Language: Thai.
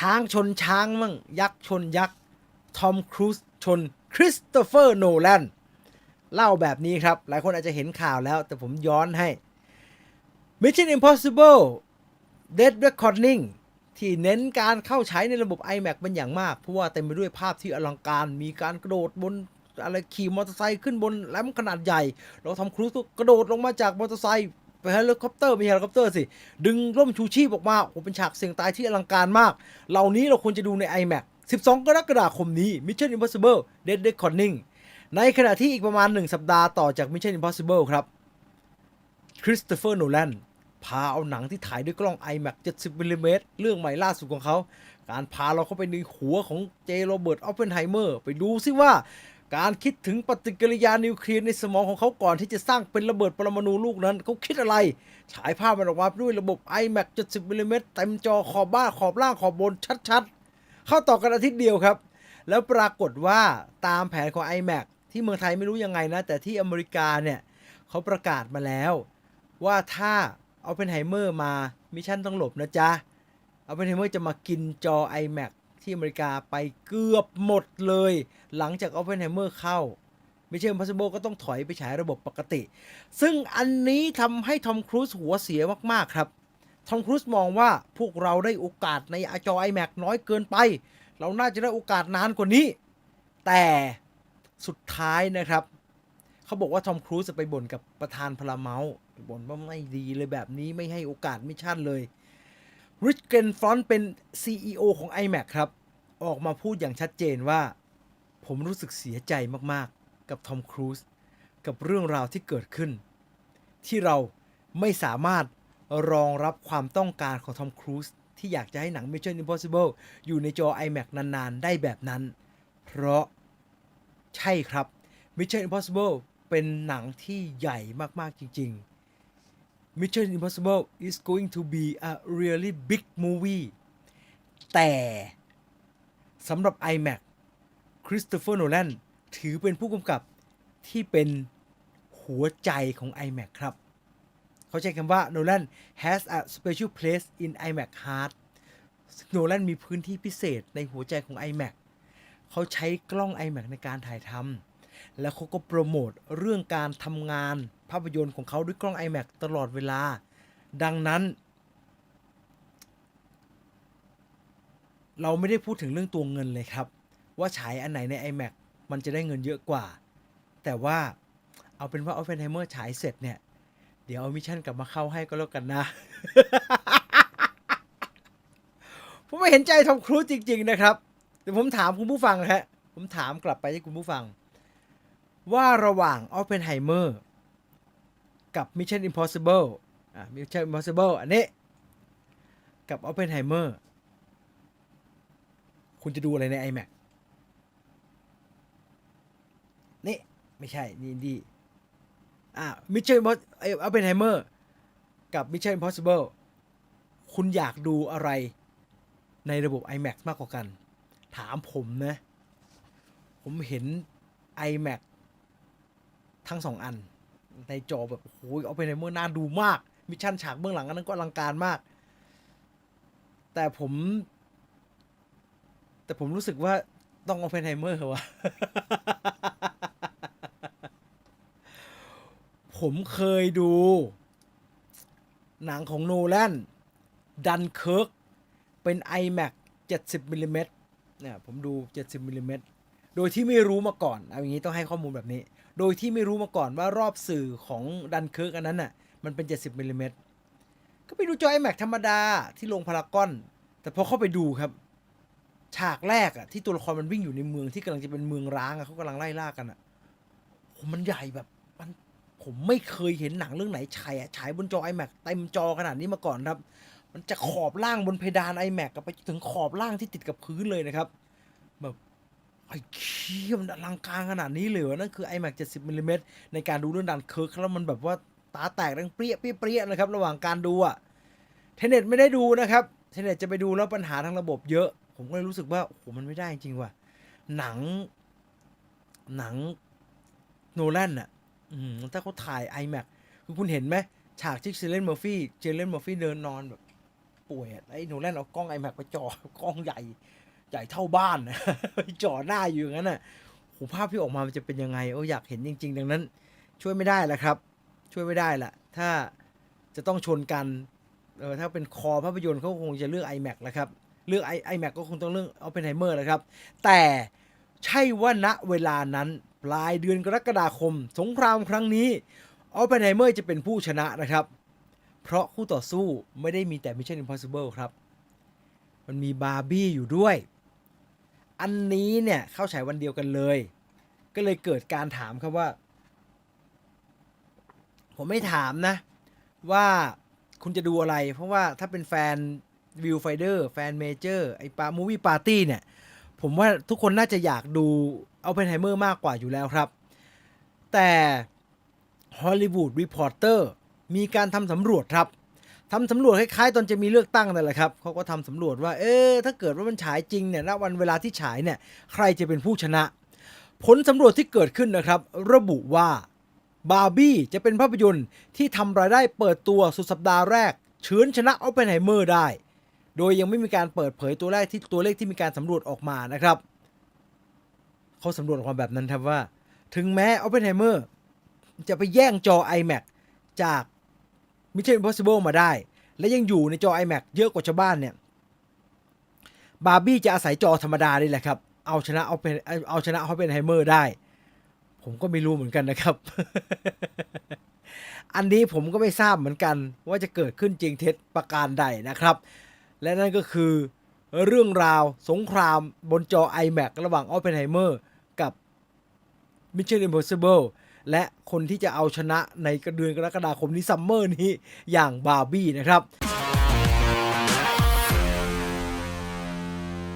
ช้างชนช้างมั่งยักษ์ชนยักษ์ทอมครูซชนคริสโตเฟอร์โนแลนเล่าแบบนี้ครับ หลายคนอาจจะเห็นข่าวแล้ว แต่ผมย้อนให้ Mission Impossible Dead Reckoning ที่เน้นการเข้าใช้ในระบบ iMac เป็นอย่างมาก เพราะว่าเต็มไปด้วยภาพที่อลังการ มีการกระโดดบนอะไรขี่มอเตอร์ไซค์ขึ้นบนแลมขนาดใหญ่ เราทำครูซก็กระโดดลงมาจากมอเตอร์ไซค์ ไปเฮลิคอปเตอร์ไม่ใช่เฮลิคอปเตอร์สิ ดึงร่มชูชีพออกมาโอ้เป็นฉากเสี่ยงตายที่อลังการมาก เหล่านี้เราควรจะดูใน iMac 12 กรกฎาคมนี้ Mission Impossible Dead Reckoning ในขณะที่อีกประมาณ 1 สัปดาห์ต่อจาก Mission Impossible ครับคริสโตเฟอร์โนแลนพาเอาหนังที่ถ่ายด้วยกล้อง iMac 70มิลลิเมตรเรื่องใหม่ล่าสุดของเขา การพาเราเข้าไปในหัวของเจโรเบิร์ตออปเพนไฮเมอร์ ไปดูซิว่า การคิดถึงปฏิกิริยานิวเคลียร์ในสมองของเขาก่อนที่จะสร้างเป็นระเบิดปรมาณูลูกนั้น เขาคิดอะไร ฉายภาพมันออกมาด้วยระบบ iMac 70มิลลิเมตรเต็มจอขอบบ้าขอบล่างขอบบนชัดๆ เข้าต่อกันอาทิตย์เดียวครับ แล้วปรากฏว่าตามแผนของ iMac ที่เมืองไทยไม่รู้ยังไงนะ แต่ที่อเมริกาเนี่ยเขาประกาศมาแล้ว ว่าถ้าเอาเป็นไฮเมอร์มามิชชั่นต้องหลบนะจ๊ะเอาเป็นไฮเมอร์จะมากินจอ iMac ที่อเมริกาไปเกือบหมดเลย หลังจาก Oppenheimer เข้า Mission Impossible ก็ต้องถอยไปฉายระบบปกติ ซึ่งอันนี้ทำให้ทอมครูซหัวเสียมาก ๆ ครับ ทอมครูซมองว่าพวกเราได้โอกาสในอจอ iMac น้อยเกินไป เราน่าจะได้โอกาสนานกว่านี้ แต่สุดท้ายนะครับ เขาบอกว่าทอมครูซจะไปบ่นกับประธานพลาเมาส์บ่นว่าไม่ดีเลยแบบนี้ไม่ให้โอกาสมิชชั่นเลย ริชเกนฟรอนต์เป็น CEO ของ iMac ครับ ออกมาพูดอย่างชัดเจนว่า ผมรู้สึกเสียใจมากๆ กับทอมครูซกับเรื่องราวที่เกิดขึ้น ที่เราไม่สามารถรองรับความต้องการของทอมครูซที่อยากจะให้หนัง Mission Impossible อยู่ในจอ iMac นาน ๆ ได้แบบนั้น เพราะใช่ครับ Mission Impossible เป็นหนังที่ใหญ่มากๆจริง ๆ Mission Impossible is going to be a really big movie แต่สำหรับ iMac คริสโตเฟอร์โนแลนถือเป็นผู้กำกับที่เป็นหัวใจของ iMac ครับ เขาใช้คำว่า Nolan has a special place in iMac heart โนแลนมีพื้นที่พิเศษในหัวใจของ iMac เขาใช้กล้อง iMac ในการถ่ายทำแล้วเขาก็โปรโมทเรื่องการทำงาน ภาพยนตร์ของเขาด้วยกล้อง iMac ตลอดเวลา ดังนั้น เราไม่ได้พูดถึงเรื่องตัวเงินเลยครับ ว่าฉายอันไหนใน iMac มันจะได้เงินเยอะกว่า แต่ว่าเอาเป็นว่า Oppenheimer ฉายเสร็จเนี่ย เดี๋ยวเอามิชชั่นกลับมาเข้าให้ก็แล้วกันนะผมไม่เห็นใจทอมครูซจริง ๆ นะครับเดี๋ยวผมถามคุณผู้ฟังนะฮะผมถามกลับไปที่คุณผู้ฟัง ว่าระหว่าง Oppenheimer กับ Mission Impossible อะ Mission Impossible อันนี้ กับ Oppenheimer คุณจะดูอะไรใน iMac นี่ ไม่ใช่ นี่ดีอะ Mission Oppenheimer กับ Mission Impossible คุณอยากดูอะไรในระบบ iMac มากกว่ากัน ถามผมนะ ผมเห็น iMac ทั้งสองอัน ในจอแบบโอ้ยเอาไปในเมื่อน่าดูมาก มิชชั่นฉากเบื้องหลังอันนั้นก็อลังการมาก แต่ผม แต่ผมรู้สึกว่าต้องเอาเพนไฮเมอร์วะผมเคยดู หนังของโนแลนดันเคิร์กเป็น iMac 70มิลลิเมตรเนี่ยผมดู 70มิลลิเมตรโดยที่ไม่รู้มาก่อน เอาอย่างนี้ต้องให้ข้อมูลแบบนี้ โดยที่ไม่รู้มาก่อนว่ารอบสื่อของดันเคิร์กอันนั้นน่ะมันเป็น 70มิลลิเมตรก็ไปดูจอ iMac ธรรมดาที่โรงพารากอน แต่พอเข้าไปดูครับ ฉากแรกอะที่ตัวละครมันวิ่งอยู่ในเมืองที่กำลังจะเป็นเมืองร้างอะเขากำลังไล่ล่ากันอะมันใหญ่แบบมันผมไม่เคยเห็นหนังเรื่องไหนฉายอะฉายบนจอ iMac เต็มจอขนาดนี้มาก่อนครับ มันจะขอบล่างบนเพดาน iMac กับไปถึงขอบล่างที่ติดกับพื้นเลยนะครับ ไอ้เคียมันอลังการขนาดนี้เลยนั่นคือ iMac 70มิลลิเมตรในการดูเรื่องดันเคิร์กแล้วมันแบบว่าตาแตกดังเปรี้ยเปรี้ยเปรี้ยนะครับ ระหว่างการดูอะเทเน็ตไม่ได้ดูนะครับ เทเน็ตจะไปดูแล้วปัญหาทางระบบเยอะ ผมก็เลยรู้สึกว่า โอ้โห มันไม่ได้จริงว่ะ หนัง หนังโนแลนอะถ้าเขาถ่าย iMac คือคุณเห็นไหมฉากที่เจเลนเมอร์ฟี่ เจเลนเมอร์ฟี่เดินนอนแบบ ป่วยอะไอ้โนแลนเอากล้อง iMac ไปจ่อกล้องใหญ่ ใหญ่เท่าบ้านนะไปจ่อหน้าอยู่อย่างนั้นน่ะโหภาพที่ออกมามันจะเป็นยังไงโอ้อยากเห็นจริง ๆ ดังนั้น ช่วยไม่ได้ละครับ ช่วยไม่ได้ละถ้าจะต้องชนกันเออถ้าเป็นคอภาพยนตร์เขาคงจะเลือก iMac แล้วครับ เลือก i iMac ก็คงต้องเลือกเอาเป็นไฮเมอร์แล้วครับ แต่ใช่ว่าณเวลานั้นปลายเดือนกรกฎาคม สงครามครั้งนี้เอาเป็นไฮเมอร์จะเป็นผู้ชนะนะครับ เพราะคู่ต่อสู้ไม่ได้มีแต่ Mission Impossible ครับ มันมีบาร์บี้อยู่ด้วย อันนี้เนี่ยเข้าฉายวันเดียวกันเลย ก็เลยเกิดการถามครับว่า ผมไม่ถามนะ ว่าคุณจะดูอะไร เพราะว่าถ้าเป็นแฟนวิวไฟเดอร์แฟนเมเจอร์ไอปามูวี่ปาร์ตี้เนี่ย ผมว่าทุกคนน่าจะอยากดูเอาเป็นไฮเมอร์มากกว่าอยู่แล้วครับ แต่ฮอลลีวูดรีพอร์เตอร์มีการทำสำรวจครับ ทำสำรวจคล้ายๆ ตอนจะมีเลือกตั้งนั่นแหละครับเขาก็ทำสำรวจว่า เออถ้าเกิดว่ามันฉายจริงเนี่ยณวันเวลาที่ฉายเนี่ยใครจะเป็นผู้ชนะ ผลสำรวจที่เกิดขึ้นนะครับ ระบุว่าบาร์บี้จะเป็นภาพยนตร์ที่ทำรายได้เปิดตัวสุดสัปดาห์แรกเฉือนชนะเอาเปนไฮเมอร์ได้ โดยยังไม่มีการเปิดเผยตัวแรกที่ตัวเลขที่มีการสำรวจออกมานะครับเขาสำรวจออกมแบบนั้นครับว่า ถึงแม้ Oppenheimer จะไปแย่งจอ iMac จาก Mission Impossible มาได้ และยังอยู่ในจอ iMac เยอะกว่าชาวบ้านเนี่ย บาร์บี้จะอาศัยจอธรรมดานี่แหละครับ เอาชนะเอาเป็นเอาชนะ Oppenheimer ได้ ผมก็ไม่รู้เหมือนกันนะครับ อันนี้ผมก็ไม่ทราบเหมือนกัน ว่าจะเกิดขึ้นจริงเท็จประการใดนะครับ และนั่นก็คือเรื่องราวสงครามบนจอ iMac ระหว่าง Oppenheimer กับ Mission Impossible และคนที่จะเอาชนะในเดือนกรกฎาคมนี้ซัมเมอร์นี้อย่างบาร์บี้นะครับ